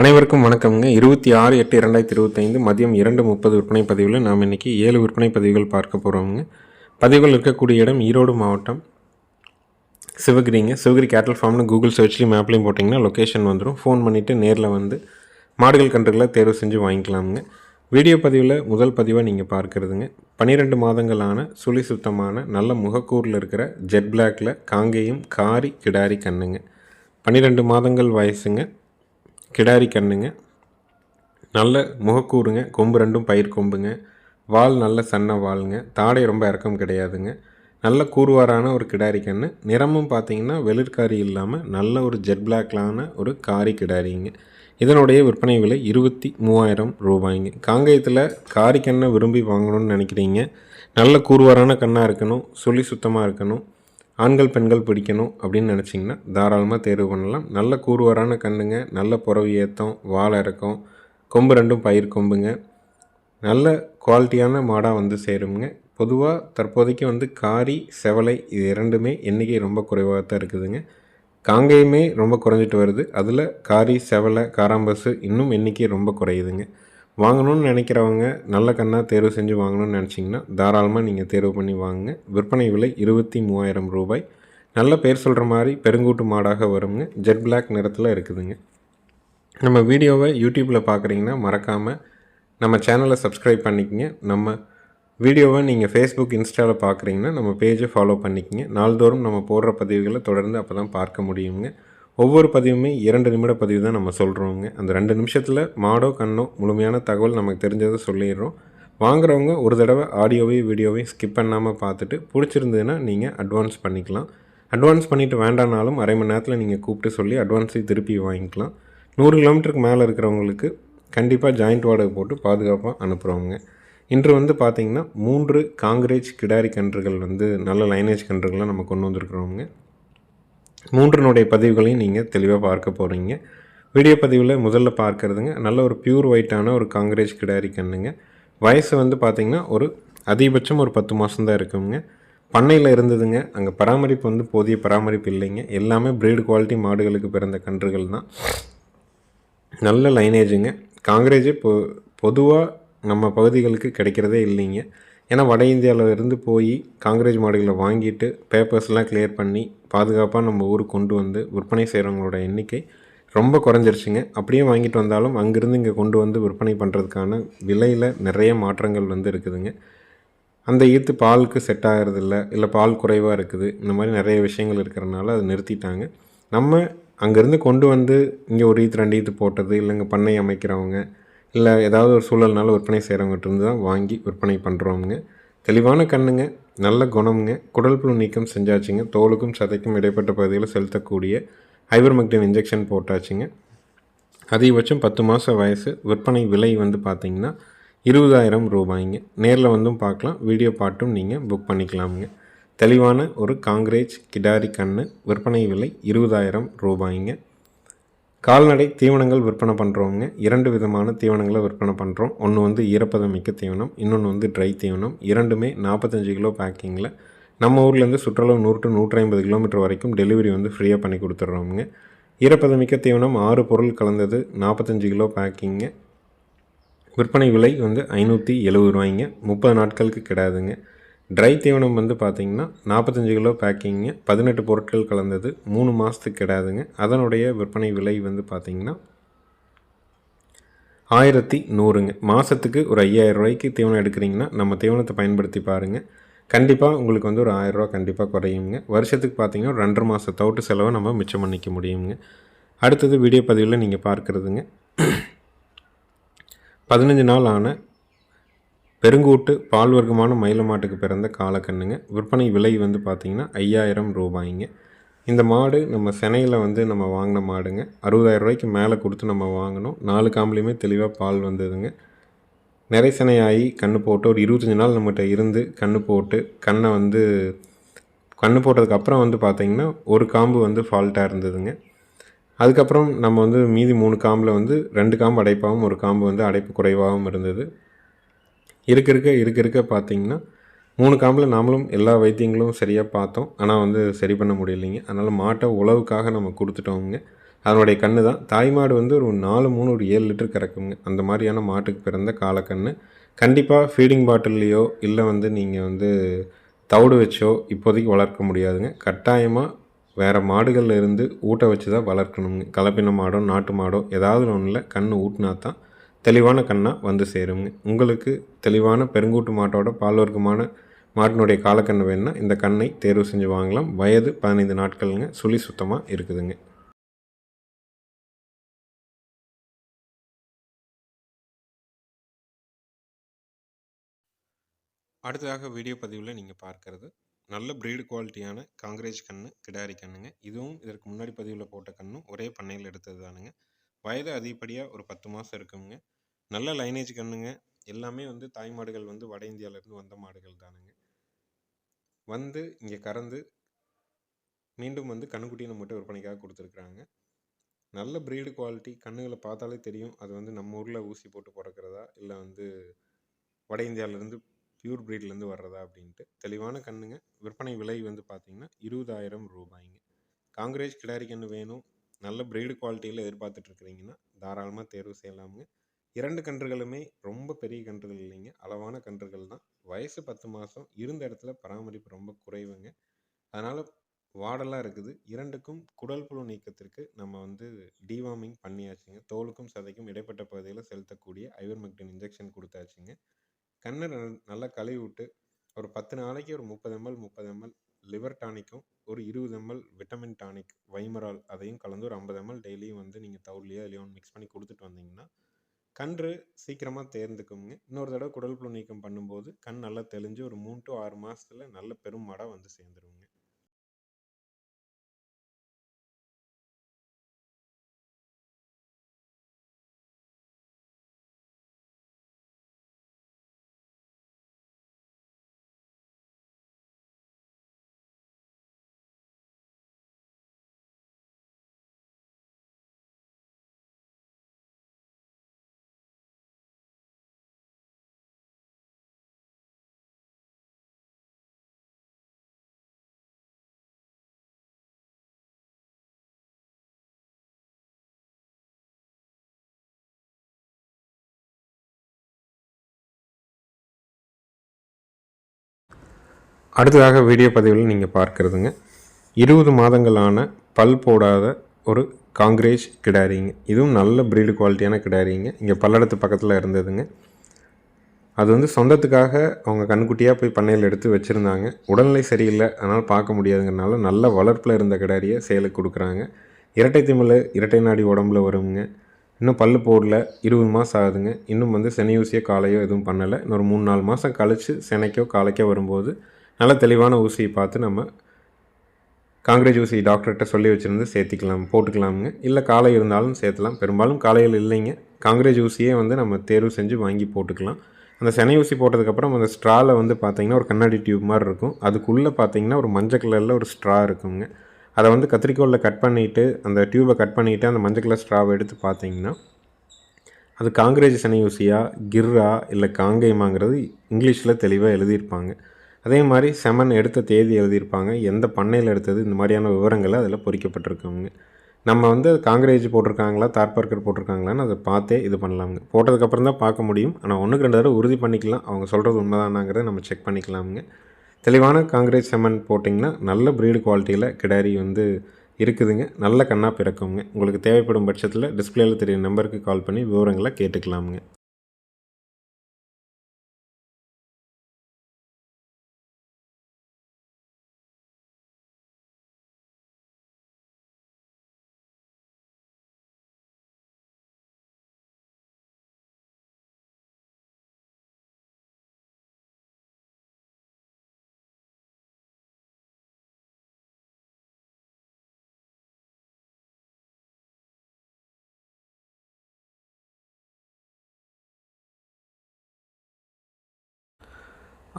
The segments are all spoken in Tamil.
அனைவருக்கும் வணக்கம்ங்க. இருபத்தி ஆறு எட்டு இரண்டாயிரத்தி இருபத்தைந்து மதியம் இரண்டு முப்பது விற்பனை பதிவில் நாம் இன்றைக்கி ஏழு விற்பனை பதிவுகள் பார்க்க போகிறோம்ங்க பதிவுகள் இருக்கக்கூடிய இடம் ஈரோடு மாவட்டம். சிவகிரிங்க. சிவகிரி கேட்டல் ஃபார்ம்னு கூகுள் சர்ச்லேயும் மேப்லேயும் போட்டிங்கன்னா லொக்கேஷன் வந்துடும் ஃபோன் பண்ணிவிட்டு நேரில் வந்து மாடுகள் கன்றுகளை தேர்வு செஞ்சு வாங்கிக்கலாமுங்க. வீடியோ பதிவில் முதல் பதிவாக நீங்கள் பார்க்குறதுங்க. பன்னிரெண்டு மாதங்களான சுழி சுத்தமான நல்ல முகக்கூரில் இருக்கிற ஜெட் பிளாக்ல காங்கேயும் காரி கிடாரி கண்ணுங்க. பன்னிரெண்டு மாதங்கள் வயசுங்க. கிடாரி கண்ணுங்க. நல்ல முகக்கூறுங்க. கொம்பு ரெண்டும் பயிர் கொம்புங்க. வால் நல்ல சன்ன வாளுங்க தாடை ரொம்ப இறக்கம் கிடையாதுங்க. நல்ல கூறுவாரான ஒரு கிடாரி கண்ணு. நிறமும் பார்த்தீங்கன்னா வெளிர்காரி இல்லாமல் நல்ல ஒரு ஜெட் பிளாக்லான ஒரு காரி கிடாரிங்க. இதனுடைய விற்பனை விலை இருபத்தி மூவாயிரம் ரூபாய்ங்க. காங்கேயத்தில் காரி கண்ணை விரும்பி வாங்கணும்னு நினைக்கிறீங்க. நல்ல கூறுவாரான கண்ணாக இருக்கணும். சொல்லி சுத்தமாக இருக்கணும். ஆண்கள் பெண்கள் பிடிக்கணும் அப்படின்னு நினச்சிங்கன்னா தாராளமாக தேர்வு பண்ணலாம். நல்ல கூறுவரான கண்ணுங்க நல்ல புறவு ஏற்றம் வாழை இறக்கம் கொம்பு ரெண்டும் பயிர் கொம்புங்க. நல்ல குவாலிட்டியான மாடாக வந்து சேருங்க பொதுவாக தற்போதைக்கு வந்து காரி செவலை இது இரண்டுமே எண்ணிக்கை ரொம்ப குறைவாக தான் இருக்குதுங்க. காங்கேயமே ரொம்ப குறைஞ்சிட்டு வருது. அதில் காரி செவலை காராம்பஸு இன்னும் எண்ணிக்கை ரொம்ப குறையுதுங்க. வாங்கணும்னு நினைக்கிறவங்க நல்ல கண்ணாக தேர்வு செஞ்சு வாங்கணும்னு நினச்சிங்கன்னா தாராளமாக நீங்கள் தேர்வு பண்ணி வாங்குங்க. விற்பனை விலை இருபத்தி மூவாயிரம் ரூபாய். நல்ல பேர் சொல்கிற மாதிரி பெருங்கூட்டு மாடாக வருங்க. ஜெட் பிளாக் நிறத்தில் இருக்குதுங்க. நம்ம வீடியோவை யூடியூப்பில் பார்க்குறீங்கன்னா மறக்காமல் நம்ம சேனலை சப்ஸ்கிரைப் பண்ணிக்கங்க. நம்ம வீடியோவை நீங்கள் ஃபேஸ்புக் இன்ஸ்டாவில் பார்க்குறீங்கன்னா நம்ம பேஜை ஃபாலோ பண்ணிக்கங்க. நாள்தோறும் நம்ம போடுற பதிவுகளை தொடர்ந்து அப்போ தான் பார்க்க முடியுங்க. ஒவ்வொரு பதிவுமே இரண்டு நிமிட பதிவு தான் நம்ம சொல்கிறோங்க அந்த ரெண்டு நிமிஷத்தில் மாடோ கண்ணோ முழுமையான தகவல் நமக்கு தெரிஞ்சதை சொல்லிடுறோம். வாங்குறவங்க ஒரு தடவை ஆடியோவையும் வீடியோவையும் ஸ்கிப் பண்ணாமல் பார்த்துட்டு பிடிச்சிருந்ததுன்னா நீங்கள் அட்வான்ஸ் பண்ணிக்கலாம். அட்வான்ஸ் பண்ணிவிட்டு வேண்டானாலும் அரை மணி நேரத்தில் நீங்கள் கூப்பிட்டு சொல்லி அட்வான்ஸையும் திருப்பி வாங்கிக்கலாம். நூறு கிலோமீட்டருக்கு மேலே இருக்கிறவங்களுக்கு கண்டிப்பாக ஜாயிண்ட் வாடகை போட்டு பாதுகாப்பாக அனுப்புகிறவங்க இன்று வந்து பார்த்திங்கன்னா மூன்று காங்கிரேஜ் கிடாரி கன்றுகள் வந்து நல்ல லைனேஜ் கன்றுகள்லாம் நம்ம கொண்டு வந்திருக்கிறவங்க. மூன்றினுடைய பதிவுகளையும் நீங்கள் தெளிவாக பார்க்க போகிறீங்க வீடியோ பதிவில் முதல்ல பார்க்குறதுங்க நல்ல ஒரு பியூர் ஒயிட்டான ஒரு காங்கிரேஜ் கிடாரி கண்ணுங்க. வயசு வந்து பார்த்திங்கன்னா ஒரு அதிகபட்சம் ஒரு பத்து மாதம் தான் இருக்குங்க. பண்ணையில் இருந்ததுங்க அங்கே பராமரிப்பு வந்து போதிய பராமரிப்பு இல்லைங்க. எல்லாமே ப்ரீடு குவாலிட்டி மாடுகளுக்கு பிறந்த கன்றுகள் தான். நல்ல லைனேஜுங்க காங்கிரேஜே பொ பொதுவாக நம்ம பகுதிகளுக்கு கிடைக்கிறதே இல்லைங்க. ஏன்னா வட இந்தியாவில் இருந்து போய் காங்கிரேஜ் மாடுகளை வாங்கிட்டு பேப்பர்ஸ்லாம் கிளியர் பண்ணி பாதுகாப்பாக நம்ம ஊருக்கு கொண்டு வந்து விற்பனை செய்கிறவங்களோட எண்ணிக்கை ரொம்ப குறைஞ்சிருச்சுங்க. அப்படியே வாங்கிட்டு வந்தாலும் அங்கேருந்து இங்கே கொண்டு வந்து விற்பனை பண்ணுறதுக்கான விலையில் நிறைய மாற்றங்கள் வந்து இருக்குதுங்க. அந்த ஈர்த்து பாலுக்கு செட் ஆகிறதில்ல இல்லை பால் குறைவாக இருக்குது இந்த மாதிரி நிறைய விஷயங்கள் இருக்கிறனால அதை நிறுத்திட்டாங்க. நம்ம அங்கேருந்து கொண்டு வந்து இங்கே ஒரு ஈத்து ரெண்டு ஈத்து போட்டது இல்லைங்க பண்ணை அமைக்கிறவங்க இல்லை ஏதாவது ஒரு சூழல்னால விற்பனை செய்கிறவங்ககிட்டருந்து தான் வாங்கி விற்பனை பண்ணுறோமுங்க தெளிவான கண்ணுங்க நல்ல குணமுங்க. குடல் புழு நீக்கம் செஞ்சாச்சுங்க. தோலுக்கும் சதைக்கும் இடைப்பட்ட பகுதியில் செலுத்தக்கூடிய ஹைபர்மெக்டின் இன்ஜெக்ஷன் போட்டாச்சுங்க. அதிகபட்சம் பத்து மாத வயசு. விற்பனை விலை வந்து பார்த்திங்கன்னா இருபதாயிரம் ரூபாய்ங்க. நேரில் வந்தும் பார்க்கலாம். வீடியோ பாட்டும் நீங்கள் புக் பண்ணிக்கலாமுங்க. தெளிவான ஒரு காங்கிரேஜ் கிடாரி கண்ணு. விற்பனை விலை இருபதாயிரம் ரூபாய்ங்க. கால்நடை தீவனங்கள் விற்பனை பண்ணுறவங்க இரண்டு விதமான தீவனங்களை விற்பனை பண்ணுறோம் ஒன்று வந்து ஈரப்பதம் மிக்க தீவனம் இன்னொன்று வந்து ட்ரை தீவனம். இரண்டுமே நாற்பத்தஞ்சு கிலோ பேக்கிங்கில் நம்ம ஊர்லேருந்து சுற்றுலா நூறு டு நூற்றி ஐம்பது கிலோமீட்டர் வரைக்கும் டெலிவரி வந்து ஃப்ரீயாக பண்ணி கொடுத்துட்றோமுங்க. ஈரப்பதம் மிக்க தீவனம் ஆறு பொருள் கலந்தது நாற்பத்தஞ்சு கிலோ பேக்கிங்க விற்பனை விலை வந்து ஐநூற்றி எழுபது ரூபாய்ங்க. முப்பது நாட்களுக்கு கிடையாதுங்க ட்ரை தீவனம் வந்து பார்த்திங்கன்னா நாற்பத்தஞ்சு கிலோ பேக்கிங்க பதினெட்டு பொருட்கள் கலந்தது மூணு மாதத்துக்கு கிடையாதுங்க அதனுடைய விற்பனை விலை வந்து பார்த்திங்கன்னா ஆயிரத்தி நூறுங்க. மாதத்துக்கு ஒரு ஐயாயிரம் ரூபாய்க்கு தீவனம் எடுக்கிறீங்கன்னா நம்ம தீவனத்தை பயன்படுத்தி பாருங்கள் கண்டிப்பாக உங்களுக்கு வந்து ஒரு ஆயிரரூவா கண்டிப்பாக குறையுங்க. வருஷத்துக்கு பார்த்தீங்கன்னா ஒரு ரெண்டரை மாத தவிட்டு செலவை நம்ம மிச்சம் பண்ணிக்க முடியுங்க. அடுத்தது வீடியோ பதிவில் நீங்கள் பார்க்குறதுங்க. பதினஞ்சு நாள் ஆன பெருங்கூட்டு பால் வர்க்கமான மயிலமாட்டுக்கு பிறந்த காலக்கண்ணுங்க. விற்பனை விலை வந்து பார்த்திங்கன்னா ஐயாயிரம் ரூபாய்ங்க. இந்த மாடு நம்ம சென்னையில் வந்து நம்ம வாங்கின மாடுங்க. அறுபதாயிரம் ரூபாய்க்கு மேலே கொடுத்து நம்ம வாங்கினோம். நாலு காம்புலேயுமே தெளிவாக பால் வந்ததுங்க. நிறை சினையாகி கன்று போட்டு ஒரு இருபத்தஞ்சி நாள் நம்மகிட்ட இருந்து கன்று போட்டு கண்ணை வந்து கன்று போட்டதுக்கப்புறம் வந்து பார்த்திங்கன்னா ஒரு காம்பு வந்து ஃபால்ட்டாக இருந்ததுங்க. அதுக்கப்புறம் நம்ம வந்து மீதி மூணு காம்பில் வந்து ரெண்டு காம்பு அடைப்பாகவும் ஒரு காம்பு வந்து அடைப்பு குறைவாகவும் இருந்தது. இருக்க இருக்க இருக்க இருக்க பார்த்தீங்கன்னா மூணு காம்பில் நாமளும் எல்லா வைத்தியங்களும் சரியாக பார்த்தோம். ஆனால் வந்து சரி பண்ண முடியலைங்க. அதனால் மாட்டை உழவுக்காக நம்ம கொடுத்துட்டோங்க அதனுடைய கன்று தான். தாய் மாடு வந்து ஒரு நாலு மூணு ஒரு ஏழு லிட்டர் கறக்குங்க. அந்த மாதிரியான மாட்டுக்கு பிறந்த காலக்கண்ணு. கண்டிப்பாக ஃபீடிங் பாட்டில்லையோ இல்லை வந்து நீங்கள் வந்து தவிடு வச்சோ இப்போதைக்கு வளர்க்க முடியாதுங்க. கட்டாயமாக வேறு மாடுகளில் இருந்து ஊட்ட வச்சு தான் வளர்க்கணுங்க. கலப்பின மாடோ நாட்டு மாடோ ஏதாவது ஒன்றில் கன்று ஊட்டினா தான் தெளிவான கண்ணாக வந்து சேருங்க உங்களுக்கு தெளிவான பெருங்கூட்டு மாட்டோட பால் வர்க்கமான மாட்டினுடைய காலக்கன்று வேணுன்னா இந்த கண்ணை தேர்வு செஞ்சு வாங்கலாம். வயது பதினைந்து நாட்களுங்க. சுழி சுத்தமாக இருக்குதுங்க. அடுத்ததாக வீடியோ பதிவில் நீங்கள் பார்க்கறது நல்ல ப்ரீடு குவாலிட்டியான காங்கிரேஜ் கன்று கிடாரி கண்ணுங்க. இதுவும் இதற்கு முன்னாடி பதிவில் போட்ட கண்ணும் ஒரே பண்ணையில் எடுத்தது தானுங்க. வயது அதிகப்படியாக ஒரு பத்து மாதம் இருக்குங்க. நல்ல லைனேஜ் கண்ணுங்க. எல்லாமே வந்து தாய் மாடுகள் வந்து வட இந்தியாவிலேருந்து வந்த மாடுகள் தானுங்க. வந்து இங்கே கறந்து மீண்டும் வந்து கண்ணுக்குட்டியை நம்மகிட்ட விற்பனைக்காக கொடுத்துருக்குறாங்க. நல்ல ப்ரீடு குவாலிட்டி கண்ணுகளை பார்த்தாலே தெரியும். அது வந்து நம்ம ஊரில் ஊசி போட்டு பிறக்கிறதா? இல்லை வந்து வட இந்தியாவிலேருந்து பியூர் ப்ரீட்லேருந்து வர்றதா? அப்படின்ட்டு. தெளிவான கண்ணுங்க. விற்பனை விலை வந்து பார்த்திங்கன்னா இருபதாயிரம் ரூபாய்ங்க. காங்கிரேஜ் கிடாரி கன்று வேணும். நல்ல ப்ரீடு குவாலிட்டியில் எதிர்பார்த்துட்ருக்குறீங்கன்னா தாராளமாக தேர்வு செய்யலாமுங்க. இரண்டு கன்றுகளுமே ரொம்ப பெரிய கன்றுகள் இல்லைங்க. அளவான கன்றுகள் தான். வயசு பத்து மாதம் இருந்த இடத்துல பராமரிப்பு ரொம்ப குறைவுங்க. அதனால் வாடெல்லாம் இருக்குது. இரண்டுக்கும் குடல் புழு நீக்கத்திற்கு நம்ம வந்து டிவார்மிங் பண்ணியாச்சுங்க. தோலுக்கும் சதைக்கும் இடைப்பட்ட பகுதியில் செலுத்தக்கூடிய ஐவர்மெக்டின் இன்ஜெக்ஷன் கொடுத்தாச்சுங்க. கண்ணை நல்லா கழுவி விட்டு ஒரு பத்து நாளைக்கு ஒரு முப்பது எம்எல் முப்பது எம்எல் லிவர் டானிக்கும் ஒரு இருபது எம்எல் விட்டமின் டானிக் வைமரால் அதையும் கலந்து ஒரு ஐம்பது எம்எல் டெய்லியும் வந்து நீங்கள் தவுள்லையோ இல்லையோ மிக்ஸ் பண்ணி கொடுத்துட்டு வந்தீங்கன்னா கன்று சீக்கிரமாக தேர்ந்துக்குங்க. இன்னொரு தடவை குடல் புழு நீக்கம் பண்ணும்போது கண் நல்லா தெளிஞ்சு ஒரு மூணு டு ஆறு மாதத்தில் நல்ல பெரும் மடம் வந்து சேர்ந்துருவோங்க அடுத்ததாக வீடியோ பதிவில் நீங்கள் பார்க்குறதுங்க. இருபது மாதங்களான பல் போடாத ஒரு காங்கிரேஜ் கிடாரிங்க. இதுவும் நல்ல ப்ரீடு குவாலிட்டியான கிடாரிங்க. இங்கே பல்லடத்து பக்கத்தில் இருந்ததுங்க. அது வந்து சொந்தத்துக்காக அவங்க கண்குட்டியாக போய் பண்ணையில் எடுத்து வச்சுருந்தாங்க. உடல்நிலை சரியில்லை. அதனால் பார்க்க முடியாதுங்கிறனால நல்ல வளர்ப்பில் இருந்த கிடாரியை சேலுக்கு கொடுக்குறாங்க. இரட்டை திமில் இரட்டை நாடி உடம்புல வருங்க. இன்னும் பல் போடல. இருபது மாதம் ஆகுதுங்க. இன்னும் வந்து செனையூசியோ காலையோ எதுவும் பண்ணலை. இன்னொரு மூணு நாலு மாதம் கழித்து செனைக்கோ காலைக்கோ வரும்போது நல்ல தெளிவான ஊசியை பார்த்து நம்ம காங்கிரேஜ் ஊசி டாக்டர்கிட்ட சொல்லி வச்சுருந்து சேர்த்திக்கலாம் போட்டுக்கலாமுங்க. இல்லை காலை இருந்தாலும் சேர்த்தலாம். பெரும்பாலும் காலையில் இல்லைங்க. காங்கிரேஜ் ஊசியே வந்து நம்ம தேர்வு செஞ்சு வாங்கி போட்டுக்கலாம். அந்த செனை ஊசி போட்டதுக்கப்புறம் அந்த ஸ்ட்ராவில் வந்து பார்த்திங்கன்னா ஒரு கண்ணாடி டியூப் மாதிரி இருக்கும். அதுக்குள்ளே பார்த்திங்கன்னா ஒரு மஞ்சள் கலரில் ஒரு ஸ்ட்ரா இருக்குங்க. அதை வந்து கத்திரிக்கோலில் கட் பண்ணிவிட்டு அந்த டியூப்பை கட் பண்ணிவிட்டு அந்த மஞ்சள் கலர் ஸ்ட்ராவை எடுத்து பார்த்தீங்கன்னா அது காங்கிரேஜ் செனை ஊசியா கிர்ரா இல்லை காங்கேயமாங்கிறது இங்கிலீஷில் தெளிவாக எழுதியிருப்பாங்க. அதே மாதிரி செமன் எடுத்த தேதி எழுதியிருப்பாங்க. எந்த பண்ணையில் எடுத்தது இந்த மாதிரியான விவரங்களை அதில் பொறிக்கப்பட்டிருக்குங்க. நம்ம வந்து காங்கிரேஜ் போட்டிருக்காங்களா தார்பார்க்கர் போட்டிருக்காங்களான்னு அதை பார்த்தே இது பண்ணலாமுங்க. போட்டதுக்கப்புறம் தான் பார்க்க முடியும். ஆனால் ஒன்றுக்கு ரெண்டு தடவை உறுதி பண்ணிக்கலாம். அவங்க சொல்கிறது உண்மைதானாங்கிறத நம்ம செக் பண்ணிக்கலாமுங்க. தெளிவான காங்கிரேஜ் செமன் போட்டிங்கன்னா நல்ல ப்ரீடு குவாலிட்டியில் கிடாரி வந்து இருக்குதுங்க. நல்ல கண்ணாக பிறக்குங்க. உங்களுக்கு தேவைப்படும் பட்சத்தில் டிஸ்பிளேயில் தெரிய நம்பருக்கு கால் பண்ணி விவரங்களை கேட்டுக்கலாமுங்க.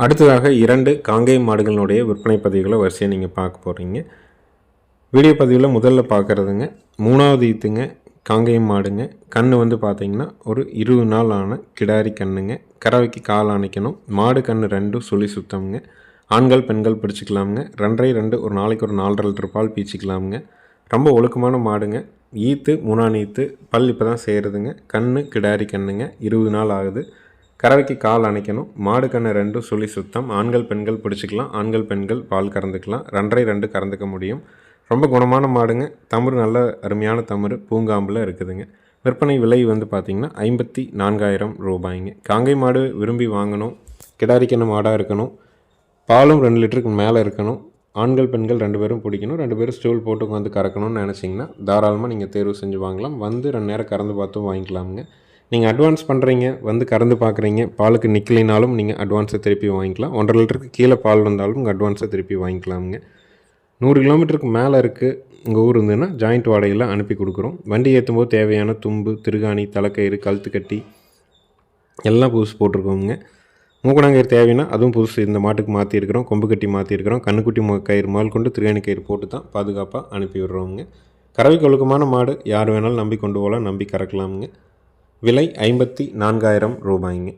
அடுத்ததாக இரண்டு காங்கேய மாடுகளினுடைய விற்பனை பதிவுகளை வரிசையாக நீங்கள் பார்க்க போகிறீங்க வீடியோ பதிவில் முதல்ல பார்க்குறதுங்க மூணாவது ஈத்துங்க காங்கேயம் மாடுங்க. கண் வந்து பார்த்தீங்கன்னா ஒரு இருபது நாள் ஆன கிடாரி கண்ணுங்க. கறவைக்கு கால் அணைக்கணும். மாடு கண் ரெண்டும் சுழி சுத்தம்ங்க. ஆண்கள் பெண்கள் பிடிச்சிக்கலாமுங்க. ரெண்டரை ரெண்டு ஒரு நாளைக்கு ஒரு நாலரை லிட்டர் பால் பீச்சிக்கலாமுங்க. ரொம்ப ஒழுக்கமான மாடுங்க. ஈத்து மூணாம் ஈத்து பல் இப்போ தான் சேருதுங்க. கண்ணு கிடாரி கண்ணுங்க. இருபது நாள் ஆகுது. கறவைக்கு கால் அணைக்கணும். மாடு கண்ணை ரெண்டும் சுழி சுத்தம். ஆண்கள் பெண்கள் பிடிச்சிக்கலாம். ஆண்கள் பெண்கள் பால் கறந்துக்கலாம். ரெண்டரை ரெண்டு கறந்துக்க முடியும். ரொம்ப குணமான மாடுங்க. தமுறு நல்ல அருமையான தமிழ். பூங்காம்பில் இருக்குதுங்க. விற்பனை விலை வந்து பார்த்திங்கன்னா ஐம்பத்தி நான்காயிரம் ரூபாய்ங்க. காங்கை மாடு விரும்பி வாங்கணும். கிடாரிக்கணும் மாடாக இருக்கணும். பாலும் ரெண்டு லிட்டருக்கு மேலே இருக்கணும். ஆண்கள் பெண்கள் ரெண்டு பேரும் பிடிக்கணும். ரெண்டு பேரும் ஸ்டூல் போட்டு உட்காந்து கறக்கணும்னு நினச்சிங்கன்னா தாராளமாக நீங்கள் தேர்வு செஞ்சு வாங்கலாம். வந்து ரெண்டு நேரம் கறந்து பார்த்தும் வாங்கிக்கலாமுங்க. நீங்கள் அட்வான்ஸ் பண்ணுறீங்க வந்து கறந்து பார்க்குறீங்க பாலுக்கு நிற்கலினாலும் நீங்கள் அட்வான்ஸை திருப்பி வாங்கிக்கலாம். ஒன்றரை லிட்டருக்கு கீழே பால் வந்தாலும் உங்கள் அட்வான்ஸை திருப்பி வாங்கிக்கலாமுங்க. நூறு கிலோமீட்டருக்கு மேலே இருக்குது உங்கள் ஊர் இருந்ததுன்னா ஜாயிண்ட் வாடகையில் அனுப்பி கொடுக்குறோம். வண்டி ஏற்றும் போது தேவையான தும்பு திருகாணி தலைக்கயிறு கழுத்து கட்டி எல்லாம் புதுசு போட்டிருக்கோங்க மூக்கணாங்கயிறு தேவைன்னா அதுவும் புதுசு. இந்த மாட்டுக்கு மாற்றிருக்கிறோம் கொம்பு கட்டி மாற்றிருக்கிறோம் கண்ணுக்குட்டி கயிறு முதல் கொண்டு திருகாணி கயிறு போட்டு தான் பாதுகாப்பாக அனுப்பி விடுறோமுங்க. கறவைக்கு ஒழுக்கமான மாடு யார் வேணாலும் நம்பி கொண்டு போகலாம் நம்பி கறக்கலாமுங்க. விலை ஐம்பத்தி நான்காயிரம் ரூபாய்ங்க.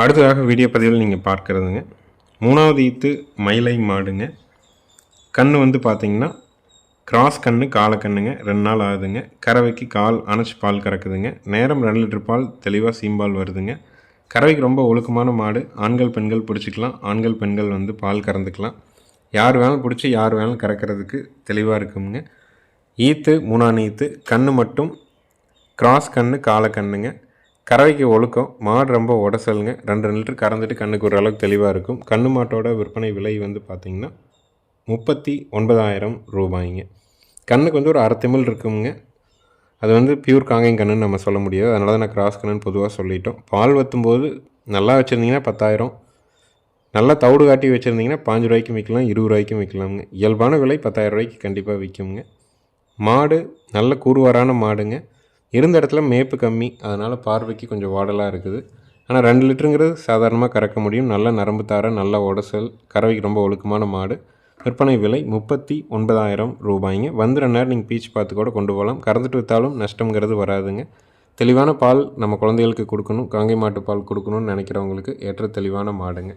அடுத்ததாக வீடியோ பதிவில் நீங்கள் பார்க்குறதுங்க. மூணாவது ஈத்து மயிலை மாடுங்க. கன்று வந்து பார்த்தீங்கன்னா கிராஸ் கன்று காலை கண்ணுங்க. ரெண்டு நாள் ஆகுதுங்க. கறவைக்கு கால் அணைச்சி பால் கறக்குதுங்க. நேரம் ரெண்டு லிட்டர் பால் தெளிவாக சீம்பால் வருதுங்க. கறவைக்கு ரொம்ப ஒழுக்கமான மாடு. ஆண்கள் பெண்கள் பிடிச்சிக்கலாம். ஆண்கள் பெண்கள் வந்து பால் கறந்துக்கலாம். யார் வேணாலும் பிடிச்சி யார் வேணாலும் கறக்கிறதுக்கு தெளிவாக இருக்குங்க. ஈத்து மூணாம் ஈத்து கண் மட்டும் கிராஸ் கன்று காலை கண்ணுங்க. கறவைக்கு ஒழுக்கம் மாடு ரொம்ப உடசலுங்க. ரெண்டு ரெண்டு லிட்டர் கறந்துட்டு கண்ணுக்கு ஓரளவுக்கு தெளிவாக இருக்கும். கண்ணு மாட்டோட விற்பனை விலை வந்து பார்த்திங்கன்னா முப்பத்தி ஒன்பதாயிரம் ரூபாய்ங்க. கண்ணுக்கு வந்து ஒரு அரை திமிழ் இருக்குங்க. அது வந்து பியூர் காங்கையும் கண்ணுன்னு நம்ம சொல்ல முடியாது. அதனால தான் நான் கிராஸ் கண்ணுன்னு பொதுவாக சொல்லிட்டோம். பால் வற்றும்போது நல்லா வச்சுருந்தீங்கன்னா பத்தாயிரம். நல்லா தவிடு காட்டி வச்சுருந்தீங்கன்னா பாஞ்சு ரூபாய்க்கும் விற்கலாம் இருபது ரூபாய்க்கும் விற்கலாமுங்க இயல்பான விலை பத்தாயிரம் ரூபாய்க்கு கண்டிப்பாக விற்குங்க மாடு நல்ல கூறுவாரான மாடுங்க. இருந்த இடத்துல மேப்பு கம்மி அதனால் பார்வைக்கு கொஞ்சம் வாடலாக இருக்குது. ஆனால் ரெண்டு லிட்டருங்கிறது சாதாரணமாக கறக்க முடியும். நல்ல நரம்பு தார நல்ல உடசல் கறவைக்கு ரொம்ப ஒழுக்கமான மாடு. விற்பனை விலை முப்பத்தி ஒன்பதாயிரம் ரூபாய்ங்க. வந்து ரெண்டு நேரம் நீங்கள் பீச் பார்த்து கூட கொண்டு போகலாம். கறந்துட்டு விற்றாலும் நஷ்டங்கிறது வராதுங்க. தெளிவான பால் நம்ம குழந்தைகளுக்கு கொடுக்கணும். காங்கை மாட்டு பால் கொடுக்கணும்னு நினைக்கிறவங்களுக்கு ஏற்ற தெளிவான மாடுங்க.